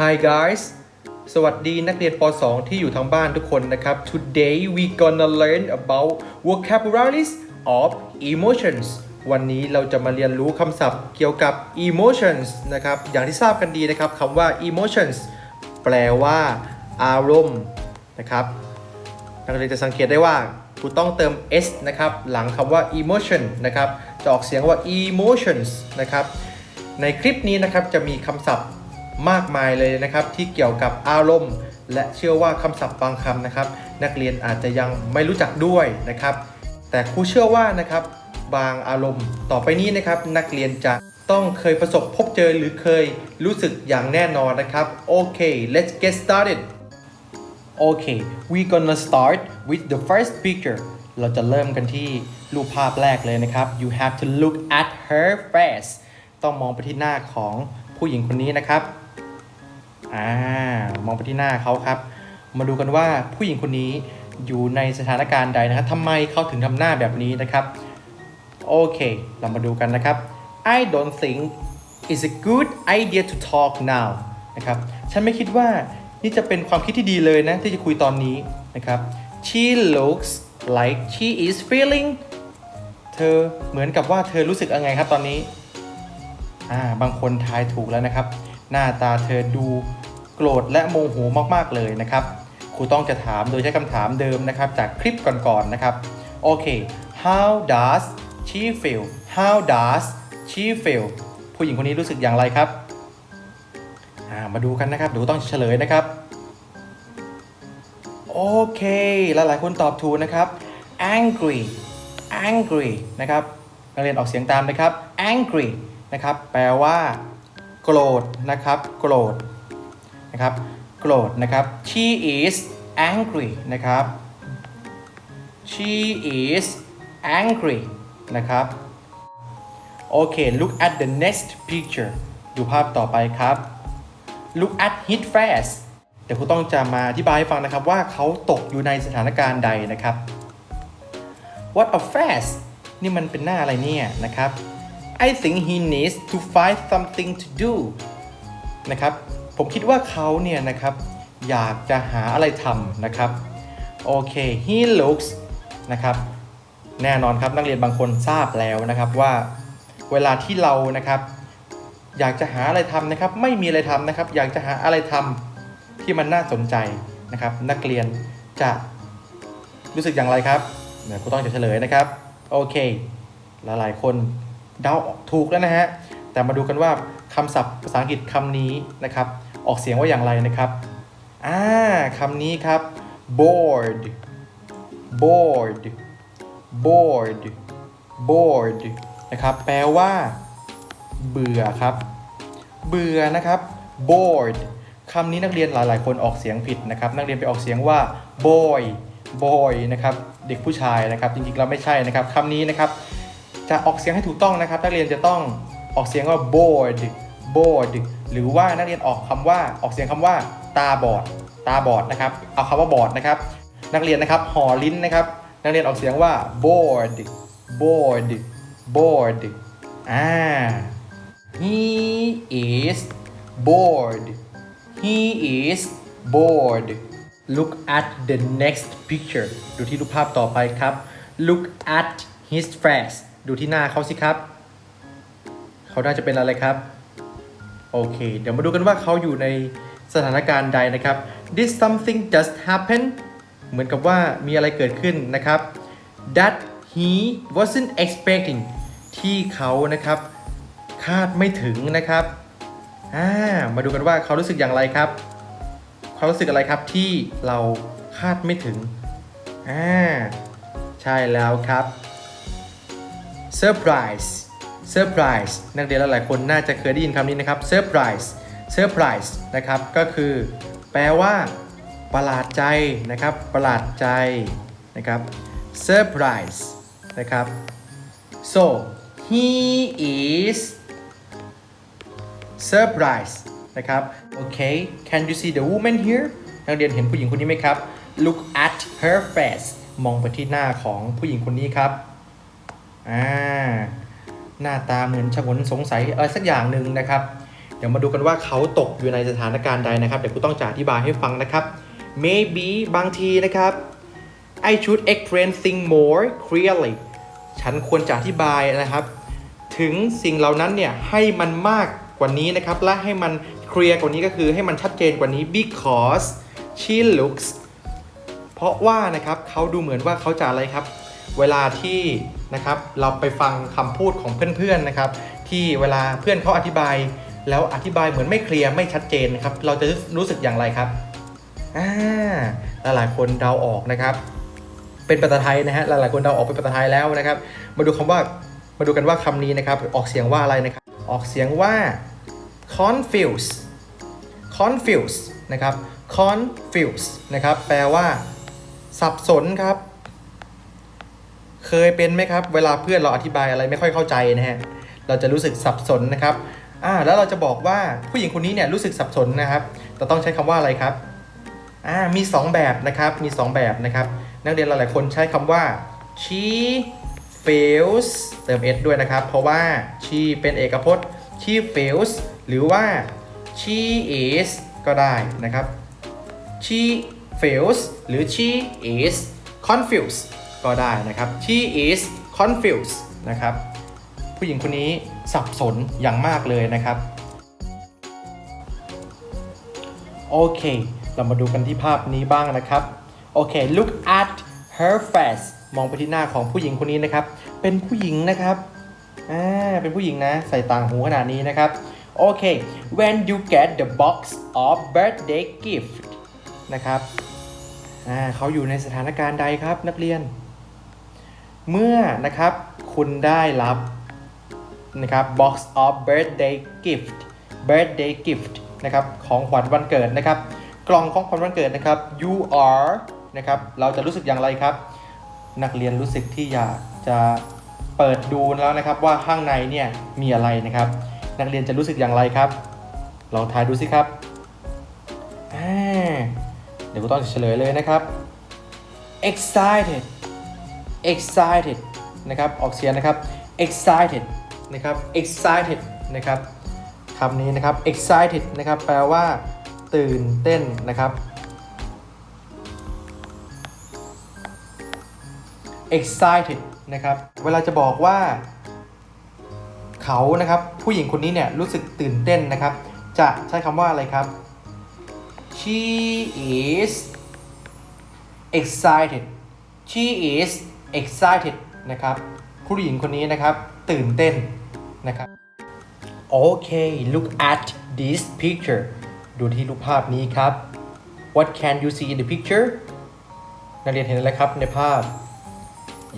Hi guys สวัสดีนักเรียนป .2 ที่อยู่ทางบ้านทุกคนนะครับ Today we gonna learn about vocabularies of emotions วันนี้เราจะมาเรียนรู้คำศัพท์เกี่ยวกับ emotions นะครับ อย่างที่ทราบกันดีนะครับคำว่า emotions แปลว่า อารมณ์นะครับนักเรียนจะสังเกตได้ว่าคุณต้องเติม s นะครับ หลังคำว่า emotion นะครับ จะออกเสียงว่า emotions นะครับ ในคลิปนี้นะครับจะมีคำศัพท์ มากมายเลยนะครับ ที่เกี่ยวกับอารมณ์ และเชื่อว่าคำศัพท์บางคำนะครับ นักเรียนอาจจะยังไม่รู้จักด้วยนะครับ แต่ครูเชื่อว่านะครับบางอารมณ์ต่อไปนี้นะครับ นักเรียนจะต้องเคยประสบพบเจอหรือเคยรู้สึกอย่างแน่นอนนะครับโอเค let's get started Okay, we gonna start with the first picture เราจะเริ่มกันที่รูปภาพแรกเลยนะครับ You have to look at her face ต้องมองไปที่หน้าของผู้หญิงคนนี้นะครับ อ่ามองไปที่หน้าเขาครับ มาดูกันว่าผู้หญิงคนนี้อยู่ในสถานการณ์ใดนะครับทำไมเขาถึงทำหน้าแบบนี้นะครับโอเค เรามาดูกันนะครับ I don't think it's a good idea to talk now นะครับ ฉันไม่คิดว่านี่จะเป็นความคิดที่ดีเลยนะ ที่จะคุยตอนนี้นะครับ She looks like she is feeling เธอเหมือนกับว่าเธอรู้สึกยังไงครับตอนนี้ อ่า บางคนทายถูกแล้วนะครับ หน้าตาเธอดูโกรธและโมโหมากๆเลยนะครับครูต้องจะถามโดยใช้คำถามเดิมนะครับ จากคลิปก่อนๆนะครับโอเค how does she feel how does she feel ผู้หญิงคนนี้รู้สึกอย่างไรครับมาดูกันนะครับเดี๋ยวต้องเฉลยนะครับโอเค หลายๆคนตอบถูกนะครับ angry angry นะครับนักเรียนออกเสียงตามนะครับ angry นะครับ แปลว่า โกรธนะครับ โกรธนะครับ โกรธนะครับ she is angry นะครับ she is angry นะครับโอเค look at the next picture ดูภาพต่อไปครับ look at his face เดี๋ยวครูต้องจะมาอธิบายให้ฟังนะครับว่าเขาตกอยู่ในสถานการณ์ใดนะครับ what a face นี่มันเป็นหน้าอะไรเนี่ยนะครับ I think he needs to find something to do นะครับ ผมคิดว่าเขาเนี่ยนะครับ อยากจะหาอะไรทำนะครับ โอเค he looks นะครับ แน่นอนครับนักเรียนบางคนทราบแล้วนะครับว่าเวลาที่เรานะครับ อยากจะหาอะไรทำนะครับ ไม่มีอะไรทำนะครับ อยากจะหาอะไรทำที่มันน่าสนใจนะครับ นักเรียนจะรู้สึกอย่างไรครับเดี๋ยวครูต้องจะเฉลยนะครับ โอเค หลายๆคน เดาถูกแล้วนะฮะ แต่มาดูกันว่าคำศัพท์ภาษาอังกฤษคำนี้นะครับ ออกเสียงว่าอย่างไรนะครับ อ่าคำนี้ครับ bored bored bored bored นะครับ แปลว่า เบื่อครับ เบื่อนะครับ bored คำนี้นักเรียนหลาย ๆ คนออกเสียงผิดนะครับ นักเรียนไปออกเสียงว่า boy boy นะครับ เด็กผู้ชายนะครับ จริงๆเราไม่ใช่นะครับคำนี้นะครับ จะออกเสียงให้ถูกต้องนะครับ นักเรียนจะต้องออกเสียงว่า bored bored หรือว่านักเรียนออกคำว่าออกเสียงคำว่าตาบอด ตาบอดนะครับ เอาคำว่าบอดนะครับ นักเรียนนะครับห่อลิ้นนะครับ นักเรียนออกเสียงว่า bored bored bored อ่า he is bored he is bored look at the next picture ดูที่รูปภาพต่อไปครับ look at his face ดูที่หน้าเขาสิครับ เขาน่าจะเป็นอะไรครับ โอเค เดี๋ยวมาดูกันว่าเขาอยู่ในสถานการณ์ใดนะครับ did something just happened เหมือนกับว่ามีอะไรเกิดขึ้นนะครับ that he wasn't expecting ที่เขานะครับ คาดไม่ถึงนะครับามาดูกันว่าเขารู้สึกอย่างไรครับ เขารู้สึกอะไรครับที่เราคาดไม่ถึงอ่าใช่แล้วครับ surprise surprise นักเรียนหลายๆคนน่าจะเคยได้ยินคำนี้นะครับ surprise surprise นะครับก็คือ แปลว่า ประหลาดใจนะครับประหลาดใจนะครับ surprise นะครับ so he is surprised นะครับโอเค can you see the woman here นักเรียนเห็นผู้หญิงคนนี้ไหมครับ look at her face มองไปที่หน้าของผู้หญิงคนนี้ครับ อ่าหน้าตาเหมือนฉงนสงสัยอะไรสักอย่างหนึ่งนะครับ เดี๋ยวมาดูกันว่าเขาตกอยู่ในสถานการณ์ใดนะครับ เดี๋ยวกูต้องจะอธิบายให้ฟังนะครับ maybe บางทีนะครับ I should explain things more clearly ฉันควรจะอธิบายนะครับ ถึงสิ่งเหล่านั้นเนี่ยให้มันมากกว่านี้นะครับ และให้มันเคลียร์กว่านี้ก็คือให้มันชัดเจนกว่านี้ because she looks เพราะว่านะครับเขาดูเหมือนว่าเขาจะอะไรครับ เวลาที่นะครับเราไปฟังคำพูดของเพื่อนๆนะครับ ที่เวลาเพื่อนเขาอธิบาย แล้วอธิบายเหมือนไม่เคลียร์ไม่ชัดเจนครับ เราจะรู้สึกอย่างไรครับอ่าหลายๆคนเดาออกนะครับ เป็นภาษาไทยนะฮะหลายๆคนเดาออกเป็นภาษาไทยแล้วนะครับ มาดูคำว่ามาดูกันว่าคำนี้นะครับ ออกเสียงว่าอะไรนะครับ ออกเสียงว่า confuse confuse นะครับ confuse นะครับ แปลว่า สับสนครับ เคยเป็นไหมครับ เวลาเพื่อนเราอธิบายอะไรไม่ค่อยเข้าใจนะฮะ เราจะรู้สึกสับสนนะครับ อ่า แล้วเราจะบอกว่าผู้หญิงคนนี้เนี่ยรู้สึกสับสนนะครับเราต้องใช้คำว่าอะไรครับ อ่า มี 2 แบบนะครับ มี 2 แบบนะครับ นักเรียนหลายๆคนใช้คำว่า she feels เติม s ด้วยนะครับ เพราะว่า she เป็นเอกพจน์ she feels หรือว่า she is ก็ได้นะครับ she feels หรือ she is confused ก็ได้นะครับ she is confused นะครับ ผู้หญิงคนนี้สับสนอย่างมากเลยนะครับ โอเค เรามาดูกันที่ภาพนี้บ้างนะครับ โอเค look at her face มองไปที่หน้าของผู้หญิงคนนี้นะครับ เป็นผู้หญิงนะครับอ่าเป็นผู้หญิงนะ ใส่ต่างหูขนาดนี้นะครับ โอเค when you get the box of birthday gift นะครับอ่าเขาอยู่ในสถานการณ์ใดครับนักเรียน เมื่อนะครับคุณได้รับนะครับ box of birthday gift birthday gift นะครับของขวัญวันเกิดนะครับ กล่องของขวัญวันเกิดนะครับ you are นะครับเราจะรู้สึกอย่างไรครับ นักเรียนรู้สึกที่อยากจะเปิดดูแล้วนะครับว่าข้างในเนี่ยมีอะไรนะครับ นักเรียนจะรู้สึกอย่างไรครับ ลองทายดูสิครับเดี๋ยวกูต้องเฉลยเลยนะครับ excited excited นะครับออกเสียงนะครับ excited นะครับ excited นะครับคำนี้นะครับ excited นะครับแปลว่าตื่นเต้นนะครับ excited นะครับเวลาจะบอกว่าเขานะครับผู้หญิงคนนี้เนี่ยรู้สึกตื่นเต้นนะครับ จะใช้คำว่าอะไรครับ she is excited she is excited นะครับผู้หญิงคนนี้นะครับ ตื่นเต้นนะครับโอเค look at this picture ดูที่รูปภาพนี้ครับ what can you see in the picture นักเรียนเห็นอะไรครับในภาพ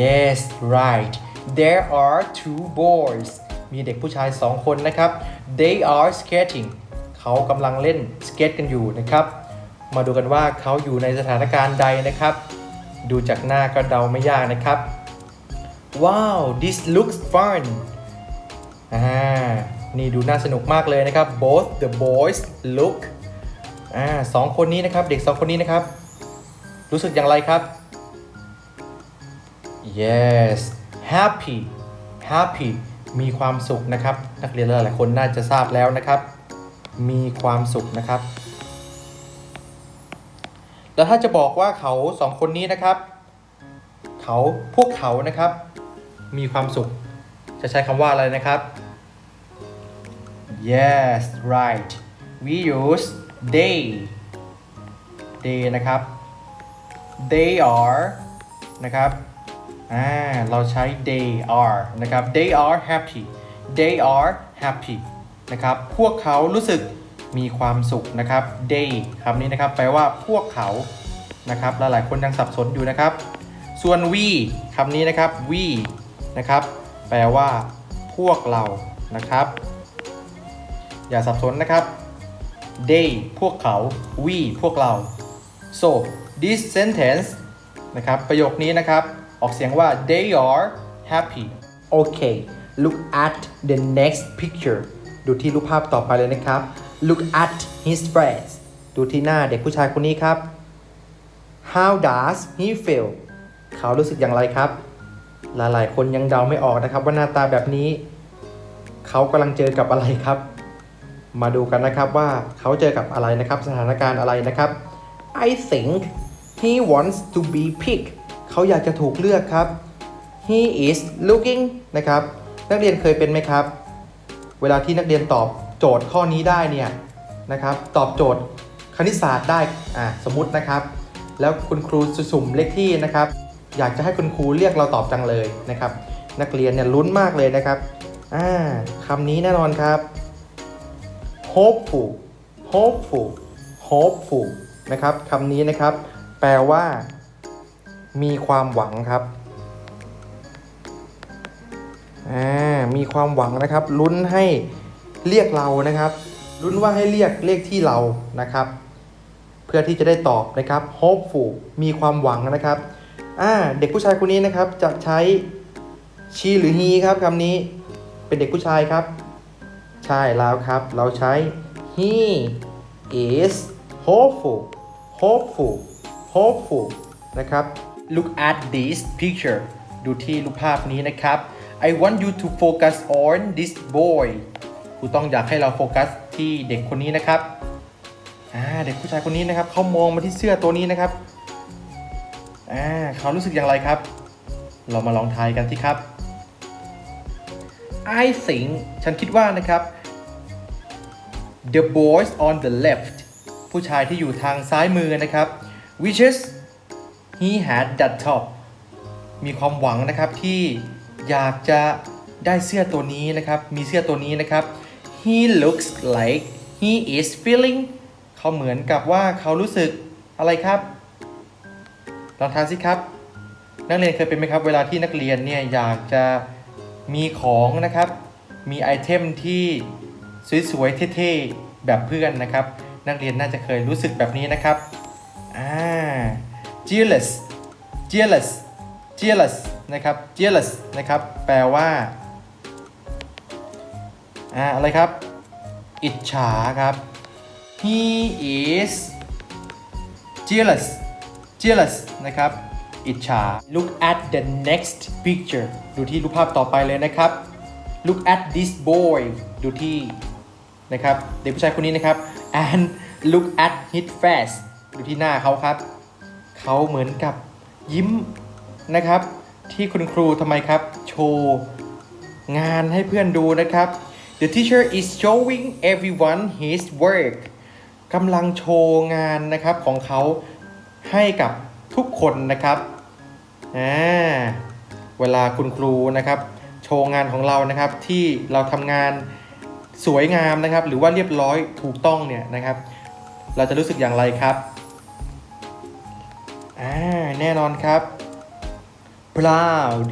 yes right there are two boys มีเด็กผู้ชาย2คนนะครับ they are skating เขากำลังเล่นสเก็ตกันอยู่นะครับ มาดูกันว่าเขาอยู่ในสถานการณ์ใดนะครับ ดูจากหน้าก็เดาไม่ยากนะครับ ว้าว this looks fun อ่า นี่ดูน่าสนุกมากเลยนะครับ both the boys look อ่าสองคนนี้นะครับ เด็กสองคนนี้นะครับ รู้สึกอย่างไรครับ yes happy happy มีความสุขนะครับ นักเรียนหลายๆคนน่าจะทราบแล้วนะครับ มีความสุขนะครับ แล้วถ้าจะบอกว่าเขาสองคนนี้นะครับ เขาพวกเขานะครับ มีความสุข จะใช้คำว่าอะไรนะครับ yes right we use they they นะครับ they are นะครับอ่าเราใช้ they are นะครับ they are happy they are happy นะครับ พวกเขารู้สึก มีความสุขนะครับ they คำนี้นะครับแปลว่าพวกเขานะครับหลายๆคนยังสับสนอยู่นะครับ ส่วน we คำนี้นะครับ we นะครับแปลว่า พวกเรานะครับ อย่าสับสนนะครับ they พวกเขา we พวกเรา so this sentence นะครับประโยคนี้นะครับออกเสียงว่า they are happy okay look at the next picture ดูที่รูปภาพต่อไปเลยนะครับ look at his face ดูที่หน้าเด็กผู้ชายคนนี้ครับ how does he feel เขารู้สึกอย่างไรครับ หลายๆ คนยังเดาไม่ออกนะครับ ว่าหน้าตาแบบนี้ เขากำลังเจอกับอะไรครับ มาดูกันนะครับว่าเขาเจอกับอะไรนะครับ สถานการณ์อะไรนะครับ I think he wants to be picked เขาอยากจะถูกเลือกครับ he is looking นะครับ นักเรียนเคยเป็นไหมครับ เวลาที่นักเรียนตอบ โจทย์ข้อนี้ได้เนี่ยนะครับตอบโจทย์คณิตศาสตร์ได้อ่าสมมตินะครับ แล้วคุณครูสุ่มเลขที่นะครับ อยากจะให้คุณครูเรียกเราตอบจังเลยนะครับ นักเรียนเนี่ยลุ้นมากเลยนะครับอ่าคำนี้แน่นอนครับ hopeful hopeful hopeful นะครับคำนี้นะครับ แปลว่า มีความหวังครับอ่ามีความหวังนะครับลุ้นให้ เรียกเรานะครับลุ้นว่าให้เรียกเลขที่เรานะครับ เพื่อที่จะได้ตอบนะครับ hopeful มีความหวังนะครับอ่าเด็กผู้ชายคนนี้นะครับจะใช้ she หรือ he ครับคำนี้เป็นเด็กผู้ชายครับ ใช่แล้วครับ เราใช้ he is hopeful hopeful hopeful นะครับ look at this picture ดูที่รูปภาพนี้นะครับ I want you to focus on this boy ครูต้องอยากให้เราโฟกัสที่เด็กคนนี้นะครับอ่าเด็กผู้ชายคนนี้นะครับเขามองมาที่เสื้อตัวนี้นะครับอ่าเขารู้สึกอย่างไรครับ เรามาลองทายกันสิครับ I think ฉันคิดว่านะครับ the boys on the left ผู้ชายที่อยู่ทางซ้ายมือนะครับ wishes he had that top มีความหวังนะครับที่อยากจะได้เสื้อตัวนี้นะครับ มีเสื้อตัวนี้นะครับ he looks like he is feeling เขาเหมือนกับว่าเขารู้สึกอะไรครับ ลองทานสิครับ นักเรียนเคยเป็นไหมครับเวลาที่นักเรียนเนี่ยอยากจะมีของนะครับ มีไอเทมที่สวยๆเท่ๆแบบเพื่อนนะครับ นักเรียนน่าจะเคยรู้สึกแบบนี้นะครับอ่า jealous jealous jealous นะครับ jealous นะครับ แปลว่า อ่าอะไรครับ อิจฉาครับ he is jealous jealous นะครับ อิจฉา look at the next picture ดูที่รูปภาพต่อไปเลยนะครับ look at this boy ดูที่นะครับ เด็กผู้ชายคนนี้นะครับ and look at his face ดูที่หน้าเขาครับ เขาเหมือนกับยิ้มนะครับ ที่คุณครูทำไมครับ โชว์งานให้เพื่อนดูนะครับ The teacher is showing everyone his work กำลังโชว์งานนะครับของเขาให้กับทุกคนนะครับอ่าเวลาคุณครูนะครับ โชว์งานของเรานะครับที่เราทำงานสวยงามนะครับ หรือว่าเรียบร้อยถูกต้องเนี่ยนะครับ เราจะรู้สึกอย่างไรครับอ่าแน่นอนครับ proud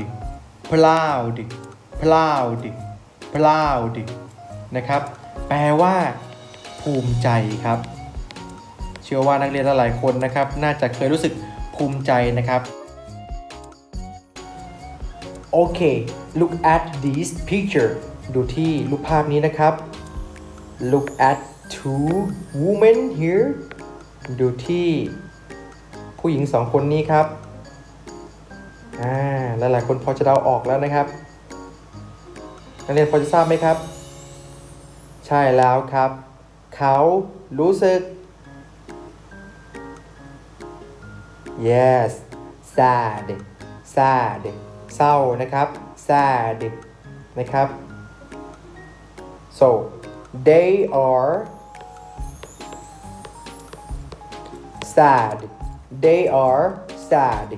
proud proud proud นะครับ แปลว่า ภูมิใจครับ เชื่อว่านักเรียนหลายคนนะครับ น่าจะเคยรู้สึกภูมิใจนะครับ โอเค look at this picture ดูที่รูปภาพนี้นะครับ look at two women here ดูที่ผู้หญิงสองคนนี้ครับ อ่า หลายๆคนพอจะเดาออกแล้วนะครับ นักเรียนพอจะทราบไหมครับ ใช่แล้วครับ เขารู้สึก yes sad sad เศร้านะครับ sad นะครับ so they are sad they are sad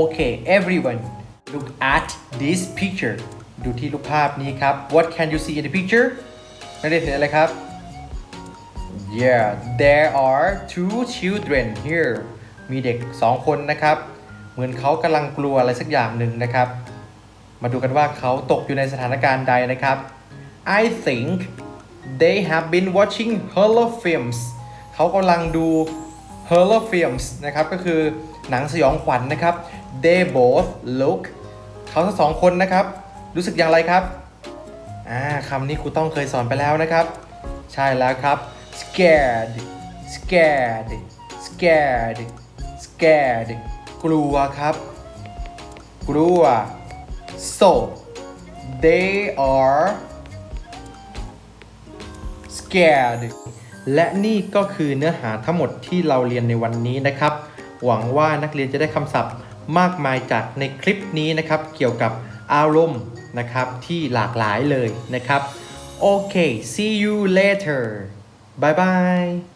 okay everyone look at this picture ดูที่รูปภาพนี้ครับ what can you see in the picture นักเรียนเห็นอะไรครับ Yeah there are two children here มีเด็กสองคนนะครับ เหมือนเขากำลังกลัวอะไรสักอย่างหนึ่งนะครับ มาดูกันว่าเขาตกอยู่ในสถานการณ์ใดนะครับ I think they have been watching horror films เขากำลังดู horror films นะครับ ก็คือหนังสยองขวัญนนะครับ they both look เขาทั้งสองคนนะครับ รู้สึกอย่างไรครับ อ่าคำนี้ครูต้องเคยสอนไปแล้วนะครับ ใช่แล้วครับ scared scared scared scared กลัวครับ กลัว so they are scared และนี่ก็คือเนื้อหาทั้งหมดที่เราเรียนในวันนี้นะครับ หวังว่านักเรียนจะได้คำศัพท์มากมายจากในคลิปนี้นะครับ เกี่ยวกับอารมณ์ นะครับที่หลากหลายเลยนะครับโอเค see you later bye bye